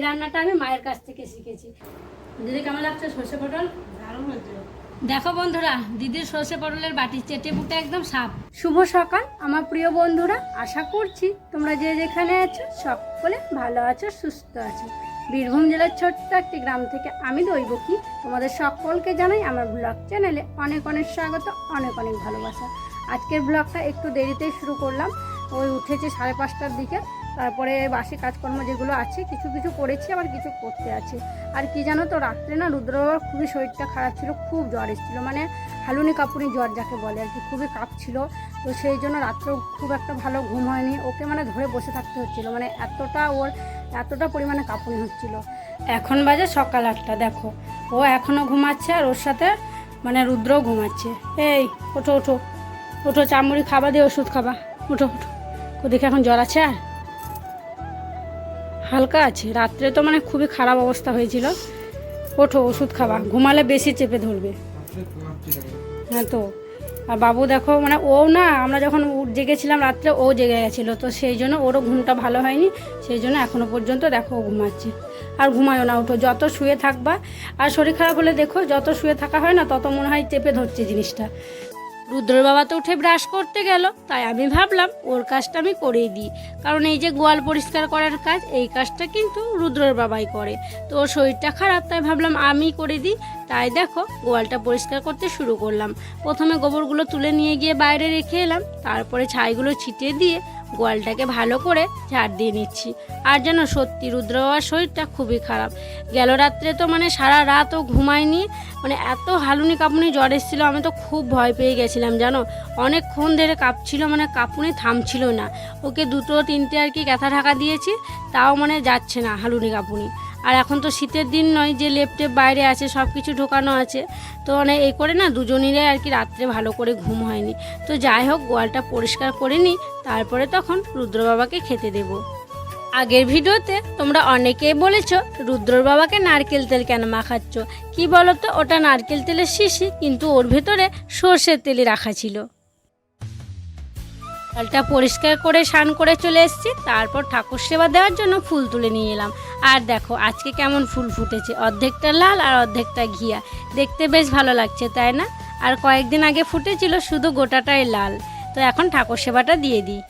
এই রান্নাটা আমি মায়ের কাছ থেকে শিখেছি। দিদি কেমন লাগছে? সর্ষে পটল? দারুণ হয়েছে। দেখো বন্ধুরা দিদির সর্ষে পটলের বাটি চেটে বুটে একদম সাপ শুভ সকাল আমার প্রিয় বন্ধুরা আশা করছি তোমরা যে যেখানে আছো সকলে ভালো আছো সুস্থ আছো। বীরভূম জেলার ছোট্ট একটি গ্রাম থেকে আমি দৈব কি তোমাদের সকলকে জানাই আমার ব্লগ চ্যানেলে অনেক অনেক স্বাগত অনেক অনেক ভালোবাসা। আজকের ব্লগটা একটু দেরিতেই শুরু করলাম। ওই উঠেছে সাড়ে পাঁচটার দিকে। তারপরে বাসি কাজকর্ম যেগুলো আছে, কিছু কিছু করেছি, আবার কিছু করতে আছে। আর কি জানো তো, রাত্রে না রুদ্র বাবার খুবই শরীরটা খারাপ ছিল, খুব জ্বর এসেছিল। মানে হালুনি কাপুনি জ্বর যাকে বলে আর কি, খুবই কাঁপছিল তো সেই জন্য রাত্রেও খুব একটা ভালো ঘুম হয়নি। ওকে মানে ধরে বসে থাকতে হচ্ছিল। মানে এতটা ওর এতটা পরিমাণে কাঁপুনি হচ্ছিল। এখন বাজে সকাল আটটা, দেখো। ও এখনও ঘুমাচ্ছে আর ওর সাথে মানে রুদ্রও ঘুমাচ্ছে। এই, ওঠো ওঠো। ওঠো চামড়ি খাবা, দিয়ে ওষুধ খাবা। ওঠো ওঠো। ওদিকে এখন জ্বর আছে আর? হালকা আছে। রাত্রে তো মানে খুবই খারাপ অবস্থা হয়েছিল। ওঠো, ওষুধ খাবা। ঘুমালে বেশি চেপে ধরবে। হ্যাঁ তো। আর বাবু দেখো মানে ও না, আমরা যখন জেগেছিলাম রাত্রে, ও জেগে গেছিল। তো সেই জন্য ওরও ঘুমটা ভালো হয়নি। সেই জন্য এখনও পর্যন্ত দেখো ও ঘুমাচ্ছে। আর ঘুমায়ও না উঠো যত শুয়ে থাকবা, আর শরীর খারাপ হলে দেখো, যত শুয়ে থাকা হয় না, তত মনে হয় চেপে ধরছে জিনিসটা। রুদ্র বাবা তো উঠে ব্রাশ করতে গেল, তাই আমি ভাবলাম ওর কাজটা আমি করেই দিই। কারণ এই যে গোয়াল পরিষ্কার করার কাজ, এই কাজটা কিন্তু রুদ্রর বাবাই করে। তো ওর শরীরটা খারাপ, তাই ভাবলাম আমি করে দিই। তাই দেখো, গোয়ালটা পরিষ্কার করতে শুরু করলাম। প্রথমে গোবরগুলো তুলে নিয়ে গিয়ে বাইরে রেখে এলাম। তারপরে ছাইগুলো ছিটিয়ে দিয়ে গোয়ালটাকে ভালো করে ঝাড় দিয়ে নিচ্ছি। আর যেন সত্যি রুদ্র বাবার শরীরটা খুবই খারাপ। গেল রাত্রে তো মানে সারা রাতও ঘুমায়নি। মানে এত হালুনি কাঁপুনি জ্বর এসেছিল, আমি তো খুব ভয় পেয়ে গেছিলাম, জানো? অনেকক্ষণ ধরে কাঁপছিল মানে কাঁপুনি থামছিল না। ওকে দুটো তিনটে আর কি ক্যাথা ঢাকা দিয়েছি, তাও মানে যাচ্ছে না হালুনি কাঁপুনি। আর এখন তো শীতের দিন নয়, যে লেপটে বাইরে আছে সব কিছু ঢোকানো আছে, তো মানে এই করে না দুজনেরই আর কি রাত্রে ভালো করে ঘুম হয়নি। তো যাই হোক, গোয়ালটা পরিষ্কার করে নিই, তারপরে তখন রুদ্র বাবাকে খেতে দেবো। আগের ভিডিওতে তোমরা অনেকেই বলেছ রুদ্রর বাবাকে নারকেল তেল কেন মাখাচ্ছ? কি বলো তো ওটা নারকেল তেলের শিশি, কিন্তু ওর ভেতরে সর্ষের তেলই রাখা ছিল। জলটা পরিষ্কার করে স্নান করে চলে এসেছি, তারপর ঠাকুর সেবা দেওয়ার জন্য ফুল তুলে নিয়ে এলাম। আর দেখো, আজকে কেমন ফুল ফুটেছে। অর্ধেকটা লাল আর অর্ধেকটা ঘিয়া। দেখতে বেশ ভালো লাগছে, তাই না? আর কয়েকদিন আগে ফুটেছিল, শুধু গোটাটাই লাল। তো এখন ঠাকুর সেবাটা দিয়ে দিই।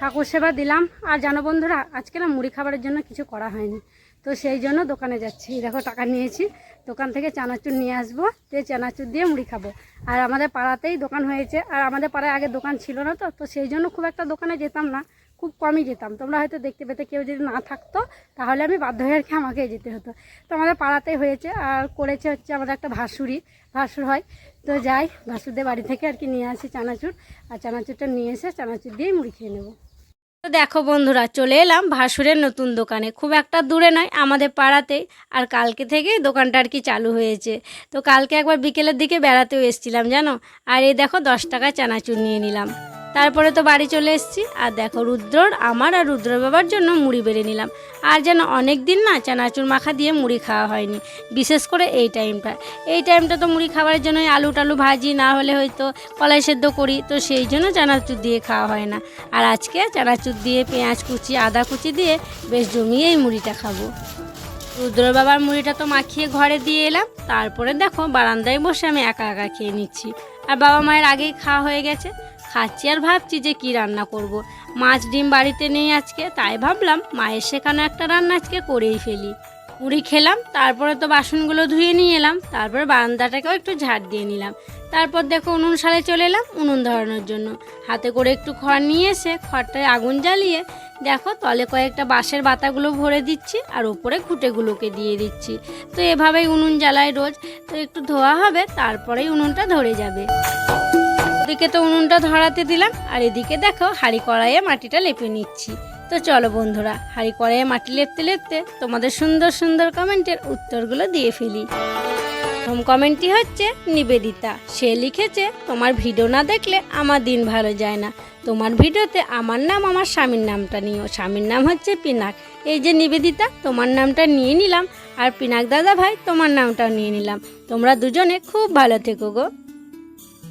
ঠাকুর সেবা দিলাম। আর জানো বন্ধুরা, আজকে না মুড়ি খাবারের জন্য কিছু করা হয়নি। তো সেই জন্য দোকানে যাচ্ছি। দেখো, টাকা নিয়েছি। দোকান থেকে চানাচুর নিয়ে আসব, দিয়ে চানাচুর দিয়ে মুড়ি খাব। আর আমাদের পাড়াতেই দোকান হয়েছে। আর আমাদের পাড়ায় আগে দোকান ছিল না তো তো সেই জন্য খুব একটা দোকানে যেতাম না। খুব কমই যেতাম। তোমরা হয়তো দেখতে পেতে কেউ যদি না থাকতো, তাহলে আমি বাধ্য হয়ে আর কি আমাকেই যেতে হতো। তো আমাদের পাড়াতেই হয়েছে আর করেছে হচ্ছে আমাদের একটা ভাসুরি, ভাসুর হয়। তো যাই, ভাসুরদের বাড়ি থেকে আর কি নিয়ে আসি চানাচুর। আর চানাচুরটা নিয়ে এসে চানাচুর দিয়েই মুড়ি খেয়ে নেব। তো দেখো বন্ধুরা, চলে এলাম ভাসুরের নতুন দোকানে। খুব একটা দূরে নয়, আমাদের পাড়াতেই। আর কালকে থেকেই দোকানটা আর কি চালু হয়েছে। তো কালকে একবার বিকেলের দিকে বেড়াতেও এসেছিলাম, জানো? আর এই দেখো দশ টাকা চানাচুর নিয়ে নিলাম। তারপরে তো বাড়ি চলে এসেছি। আর দেখো রুদ্রর, আমার আর রুদ্র বাবার জন্য মুড়ি বেড়ে নিলাম। আর যেন অনেক দিন না চানাচুর মাখা দিয়ে মুড়ি খাওয়া হয়নি, বিশেষ করে এই টাইমটা। এই টাইমটা তো মুড়ি খাবারের জন্য আলু টালু ভাজি না হলে হয়তো কলাই সেদ্ধ করি, তো সেই জন্য চানাচুর দিয়ে খাওয়া হয় না। আর আজকে চানাচুর দিয়ে, পেঁয়াজ কুচি, আদা কুচি দিয়ে বেশ জমিয়েই মুড়িটা খাব। রুদ্র বাবার মুড়িটা তো মাখিয়ে ঘরে দিয়ে এলাম। তারপরে দেখো বারান্দায় বসে আমি একা একা খেয়ে নিচ্ছি। আর বাবা মায়ের আগেই খাওয়া হয়ে গেছে। খাচ্ছি আর ভাবছি যে কি রান্না করব। মাছ ডিম বাড়িতে নেই আজকে, তাই ভাবলাম মায়ের শেখানো একটা রান্না আজকে করেই ফেলি। মুড়ি খেলাম, তারপরে তো বাসনগুলো ধুয়ে নিয়ে এলাম, তারপর বারান্দাটাকেও একটু ঝাড় দিয়ে নিলাম। তারপর দেখো উনুন সালে চলে এলাম উনুন ধরানোর জন্য। হাতে করে একটু খড় নিয়ে এসে খড়টায় আগুন জ্বালিয়ে দেখো তলে কয়েকটা বাঁশের বাতাগুলো ভরে দিচ্ছি আর ওপরে ঘুঁটেগুলোকে দিয়ে দিচ্ছি। তো এভাবেই উনুন জ্বালাই রোজ। তো একটু ধোয়া হবে, তারপরেই উনুনটা ধরে যাবে। ওদিকে তো উনুনটা ধরাতে দিলাম, আর এদিকে দেখো হাঁড়ি কড়াইয়ে মাটিটা লেপে নিচ্ছি। তো চলো বন্ধুরা, হাঁড়ি কড়াইয়ে মাটি লেপতে লেপতে তোমাদের সুন্দর সুন্দর কমেন্টের উত্তরগুলো দিয়ে ফেলি। প্রথম কমেন্টটি হচ্ছে, নিবেদিতা, সে লিখেছে, তোমার ভিডিও না দেখলে আমার দিন ভালো যায় না। তোমার ভিডিওতে আমার নাম, আমার স্বামীর নামটা নিও। স্বামীর নাম হচ্ছে পিনাক। এই যে নিবেদিতা, তোমার নামটা নিয়ে নিলাম, আর পিনাক দাদা ভাই তোমার নামটাও নিয়ে নিলাম। তোমরা দুজনে খুব ভালো থেকো গো।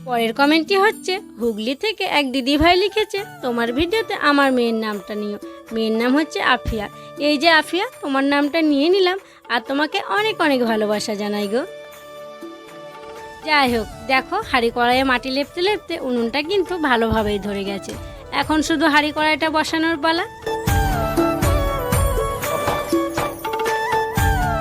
পরের কমেন্টটি হচ্ছে, হুগলি থেকে এক দিদি ভাই লিখেছে, তোমার ভিডিওতে আমার মেয়ের নামটা নিও। মেয়ের নাম হচ্ছে আফিয়া। এই যে আফিয়া, তোমার নামটা নিয়ে নিলাম আর তোমাকে অনেক অনেক ভালোবাসা জানাই গো। যাই হোক, দেখো, হাঁড়ি কড়াইয়ে মাটি লেপতে লেপতে উনুনটা কিন্তু ভালোভাবেই ধরে গেছে। এখন শুধু হাঁড়ি কড়াইটা বসানোর পালা।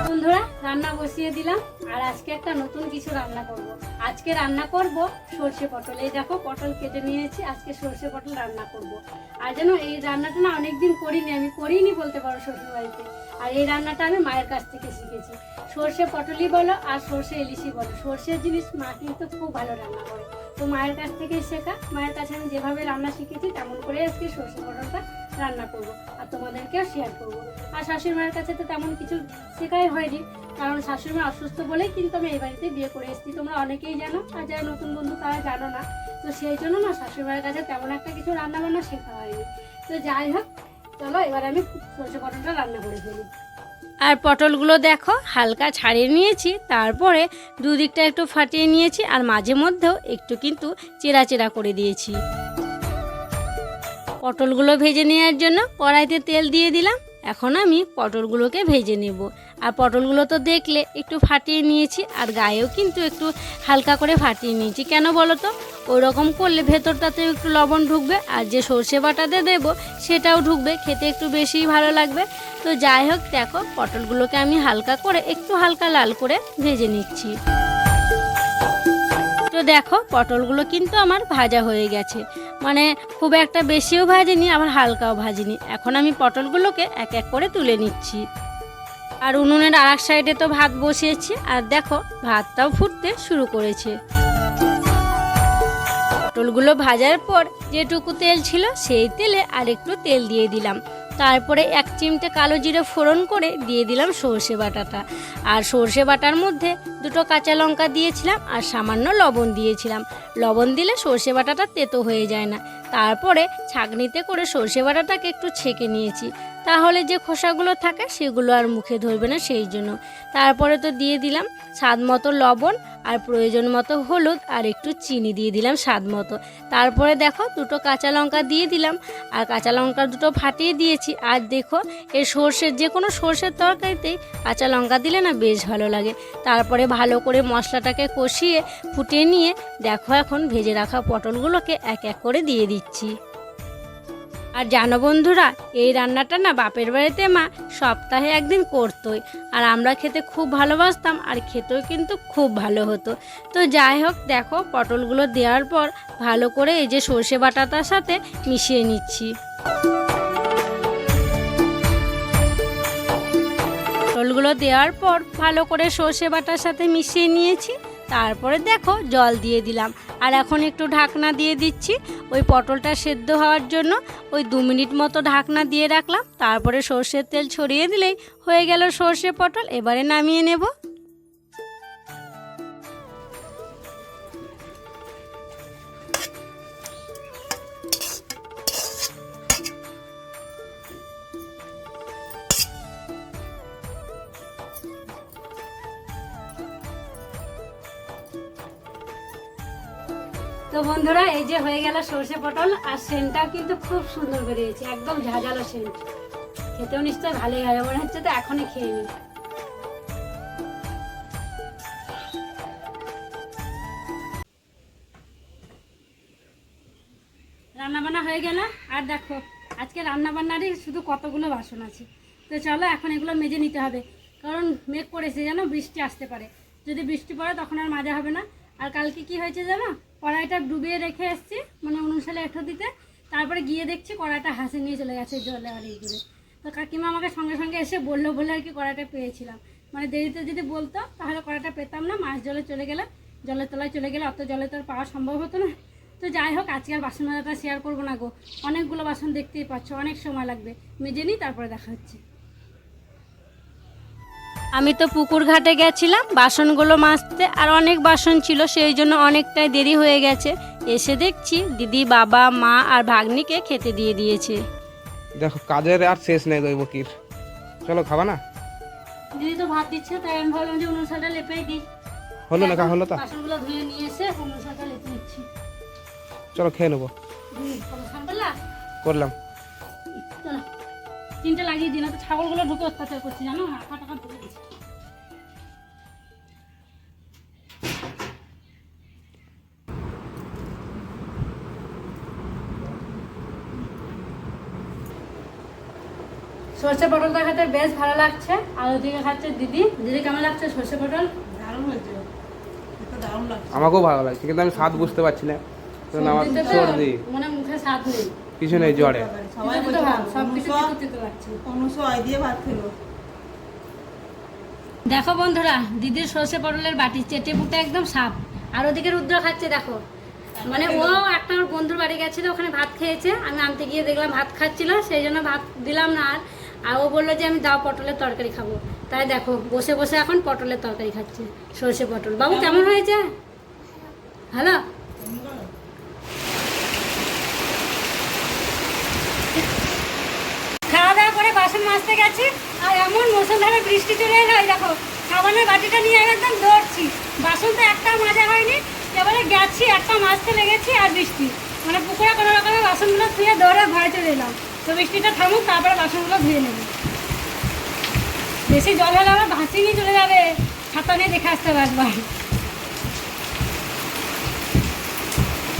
বন্ধুরা, রান্না বসিয়ে দিলাম আর আজকে একটা নতুন কিছু রান্না করব। আজকে রান্না করব সর্ষে পটল। এই দেখো, পটল কেটে নিয়েছি, আজকে সর্ষে পটল রান্না করব। আর যেন এই রান্নাটা না অনেকদিন করিনি, আমি করিনি বলতে পারো শ্বশুর বাড়িতে আর এই রান্নাটা আমি মায়ের কাছ থেকে শিখেছি। সর্ষে পটলই বলো আর সর্ষে ইলিশই বলো। সর্ষের জিনিস মা কিন্তু খুব ভালো রান্না করে। তো মায়ের কাছ থেকে শেখা। মায়ের কাছে আমি যেভাবে রান্না শিখেছি, তেমন করে আজকে সর্ষে পটলটা রান্না করব আর তোমাদেরকেও শেয়ার করব। আর শাশুড়ি মায়ের কাছে তো তেমন কিছু শেখাই হয়নি, কারণ শাশুড়ি মা অসুস্থ বলেই কিন্তু আমি এই বাড়িতে বিয়ে করে এসেছি। তোমরা অনেকেই জানো, আর যারা নতুন বন্ধু তারা জানো না। তো সেই জন্য না শাশুড়ি মায়ের কাছে তেমন একটা কিছু রান্না বান্না শেখা হয়নি। তো যাই হোক, চলো এবার আমি সরষে পটলটা রান্না করে ফেলি। আর পটলগুলো দেখো, হালকা ছাড়িয়ে নিয়েছি, তারপরে দুদিকটা একটু ফাটিয়ে নিয়েছি, আর মাঝে মধ্যেও একটু কিন্তু চেরা চেরা করে দিয়েছি। পটলগুলো ভেজে নেওয়ার জন্য কড়াইতে তেল দিয়ে দিলাম। এখন আমি পটলগুলোকে ভেজে নেব। আর পটলগুলো তো দেখলে একটু ফাটিয়ে নিয়েছি, আর গায়েও কিন্তু একটু হালকা করে ফাটিয়ে নিয়েছি। কেন বলো তো? ওই রকম করলে ভেতরটাতেও একটু লবণ ঢুকবে, আর যে সর্ষে বাটাতে দেবো সেটাও ঢুকবে, খেতে একটু বেশিই ভালো লাগবে। তো যাই হোক, দেখো, পটলগুলোকে আমি হালকা করে, একটু হালকা লাল করে ভেজে নিচ্ছি। তো দেখো, পটলগুলো কিন্তু আমার ভাজা হয়ে গেছে। মানে খুব একটা বেশিও ভাজিনি, আবার হালকাও ভাজিনি। এখন আমি পটলগুলোকে এক এক করে তুলে নিচ্ছি। আর উনুনের আর এক সাইডে তো ভাত বসিয়েছি, আর দেখো, ভাতটাও ফুটতে শুরু করেছে। পটলগুলো ভাজার পর যেটুকু তেল ছিল, সেই তেলে আর একটু তেল দিয়ে দিলাম। তারপরে এক চিমটে কালো জিরে ফোড়ন করে দিয়ে দিলাম সর্ষে বাটাটা। আর সর্ষে বাটার মধ্যে দুটো কাঁচা লঙ্কা দিয়েছিলাম আর সামান্য লবণ দিয়েছিলাম। লবণ দিলে সর্ষে বাটাটা তেতো হয়ে যায় না। তারপরে ছাঁকনিতে করে সর্ষে বাটাটাকে একটু ছেঁকে নিয়েছি। তাহলে যে খোসাগুলো থাকে সেগুলো আর মুখে ধরবে না সেই জন্য। তারপরে তো দিয়ে দিলাম স্বাদ মতো লবণ আর প্রয়োজন মতো হলুদ আর একটু চিনি দিয়ে দিলাম স্বাদ মতো। তারপরে দেখো দুটো কাঁচা লঙ্কা দিয়ে দিলাম আর কাঁচা লঙ্কা দুটো ফাটিয়ে দিয়েছি। আর দেখো এই সর্ষের যে কোনো সর্ষের তরকারিতেই কাঁচা লঙ্কা দিলে না বেশ ভালো লাগে। তারপরে ভালো করে মশলাটাকে কষিয়ে, ফুটিয়ে নিয়ে দেখো এখন ভেজে রাখা পটলগুলোকে এক এক করে দিয়ে দিচ্ছি। আর জানো বন্ধুরা, এই রান্নাটা না বাপের বাড়িতে মা সপ্তাহে একদিন করতোই। আর আমরা খেতে খুব ভালোবাসতাম আর খেতেও কিন্তু খুব ভালো হতো। তো যাই হোক, দেখো পটলগুলো দেওয়ার পর ভালো করে এই যে সর্ষে বাটাটার সাথে মিশিয়ে নিচ্ছি। পটলগুলো দেওয়ার পর ভালো করে সর্ষে বাটার সাথে মিশিয়ে নিয়েছি। তারপরে দেখো জল দিয়ে দিলাম। আর এখন একটু ঢাকনা দিয়ে দিচ্ছি। ওই পটলটা সেদ্ধ হওয়ার জন্য ওই দু মিনিট মতো ঢাকনা দিয়ে রাখলাম। তারপরে সর্ষের তেল ছড়িয়ে দিলেই হয়ে গেল সর্ষে পটল। এবারে নামিয়ে নেব। তো বন্ধুরা, এই যে হয়ে গেল সর্ষে পটল আর সেন্টটাও কিন্তু খুব সুন্দর বেরিয়েছে একদম ঝাঁঝালো সেন্ট। খেতেও নিশ্চয় ভালোই হবে মনে হচ্ছে তো এখনই খেয়ে নিই। রান্নাবান্না হয়ে গেল, আর দেখো, আজকে রান্নাবান্নারই শুধু কতগুলো বাসন আছে। তো চলো, এখন এগুলো মেজে নিতে হবে, কারণ মেঘ পড়েছে যেন বৃষ্টি আসতে পারে। যদি বৃষ্টি পড়ে, তখন আর মাজা হবে না। আর কালকে কি হয়েছে জানো? কড়াইটা ডুবিয়ে রেখে এসেছি মানে অনুসারে এঠো দিতে। তারপরে গিয়ে দেখছি কড়াইটা হাসি নিয়ে চলে গেছে জলে আর করে তো কাকিমা আমাকে সঙ্গে সঙ্গে এসে বলল বলে আর কি কড়াইটা পেয়েছিলাম। মানে দেরিতে যদি বলতো, তাহলে কড়াইটা পেতাম না, মাছ জলে চলে গেলে, জলের তলায় চলে গেলে অত জলে তো আর পাওয়া সম্ভব হতো না। তো যাই হোক, আজকে আর বাসন শেয়ার করব না গো। অনেকগুলো বাসন দেখতেই পাচ্ছ, অনেক সময় লাগবে। মেজে নিই তারপরে দেখা হচ্ছে। আমি তো পুকুর ঘাটে গেছিলাম বাসনগুলো মাজতে আর অনেক বাসন ছিল সেই জন্য অনেকটাই দেরি হয়ে গেছে। এসে দেখছি দিদি বাবা মা আর ভাগ্নিকে খেতে দিয়ে দিয়েছে। দেখো কাজের আর শেষ নেই গো বকির। চলো খাবা না? দিদি তো ভাত দিচ্ছে তাই আমি ভাবলাম যে অনুসারটা লেপেই দিই। হলো না কা হলো তা। বাসনগুলো ধুয়ে নিয়ে এসে অনুসারটা লেপে নিচ্ছি চলো খেয়ে নেব। করলাম। চলো। তিনটে লাগিয়ে দিই না তো ছাগলগুলো ঢুকে অত্যাচার করছি জানো? হাঁকা টাকা দিচ্ছি সর্ষে পটলটা খেতে বেশ ভালো লাগছে। আর ওদিকে খাচ্ছে দিদি। দিদি কেমন লাগছে সর্ষে পটল? দারুণ হয়েছে। আমাকেও ভালো লাগছে কিন্তু আমি স্বাদ বুঝতে পারছি না। আমার সর্দি। মানে মুখে স্বাদ নেই। কিছু নেই জ্বরে দেখো বন্ধুরা দিদির সর্ষে পটলের বাটি চেটে পুটে একদম সাপ আর ওদিকে রুদ্র খাচ্ছে দেখো। মানে ও একটা ওর বন্ধুর বাড়ি গেছিল ওখানে ভাত খেয়েছে। আমি আনতে গিয়ে দেখলাম ভাত খাচ্ছিল সেই জন্য ভাত দিলাম না আর। আর ও বলল যে আমি দাও পটলের তরকারি খাব। তাই দেখো বসে বসে এখন পটলের তরকারি খাচ্ছে সর্ষে পটল। বাবু কেমন হয়েছে? ভালো খাওয়া দাওয়া করে বাসন মাজতে গেছি, আর এমন মুসলধারে বৃষ্টি চলে এলো দেখো, সাবানের বাটিটা নিয়ে একদম দৌড়ছি। বাসন তো একটা মাজা হয়নি, এবারে গেছি, একটা মাজতে লেগেছি আর বৃষ্টি। মানে পুকুরে কোনো রকমের বাসনগুলো ধুয়ে দৌড়ে ঘরে চলে এলাম। তো বৃষ্টিটা থামুক, তারপরে বাসনগুলো ধুয়ে নেব। বেশি জল হলে আবার ভাসি নিয়ে চলে যাবে, ছাতা নিয়ে দেখে আসতে একবার।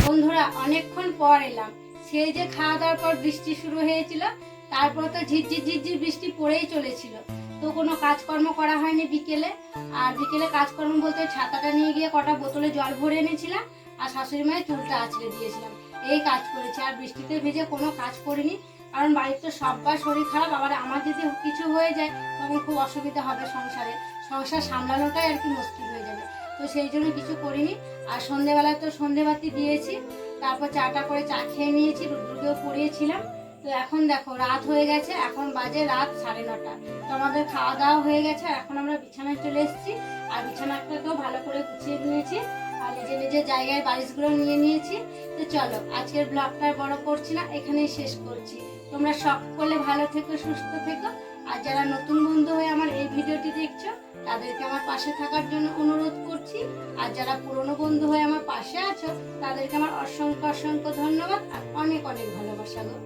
বন্ধুরা, অনেকক্ষণ পর এলাম। সেই যে খাওয়া দাওয়ার পর বৃষ্টি শুরু হয়েছিল তারপর তো ঝিরঝির ঝিরঝির বৃষ্টি পড়েই চলেছিল। তো কোনো কাজকর্ম করা হয়নি বিকেলে। আর বিকেলে কাজকর্ম বলতে ছাতাটা নিয়ে গিয়ে কটা বোতলে জল ভরে এনেছিলাম। আর শাশুড়ি মায়ের চুলটা আছড়ে দিয়েছিলাম। এই কাজ করেছি। আর বৃষ্টিতে ভিজে কোনো কাজ করিনি। কারণ বাড়ির তো সব্বার শরীর খারাপ। আবার আমার যদি কিছু হয়ে যায়, তখন খুব অসুবিধা হবে সংসারে। সংসার সামলানোটাই আর কি মুশকিল হয়ে যাবে। তো সেই জন্য কিছু করিনি। আর সন্ধেবেলায় তো সন্ধেবাতি দিয়েছি। তারপর চাটা করে চা খেয়ে নিয়েছি। রুদ্রকেও পড়িয়েছিলাম। তো এখন দেখো, রাত হয়ে গেছে, এখন বাজে রাত সাড়ে নটা। তো আমাদের খাওয়া দাওয়া হয়ে গেছে এখন আমরা বিছানায় চলে এসেছি। আর বিছানাটাকেও ভালো করে গুছিয়ে নিয়েছি, আর নিজের নিজের জায়গায় বালিশগুলো নিয়ে নিয়েছি। তো চলো, আজকের ব্লগটা বড় করছি না, এখানেই শেষ করছি। তোমরা সব সকলে ভালো থেকো, সুস্থ থেকো। আর যারা নতুন বন্ধু হয়ে আমার এই ভিডিওটি দেখছ, তাদেরকে আমার পাশে থাকার জন্য অনুরোধ করছি। আর যারা পুরনো বন্ধু হয়ে আমার পাশে আছো, তাদেরকে আমার অসংখ্য অসংখ্য ধন্যবাদ, আর অনেক অনেক ভালোবাসা গো।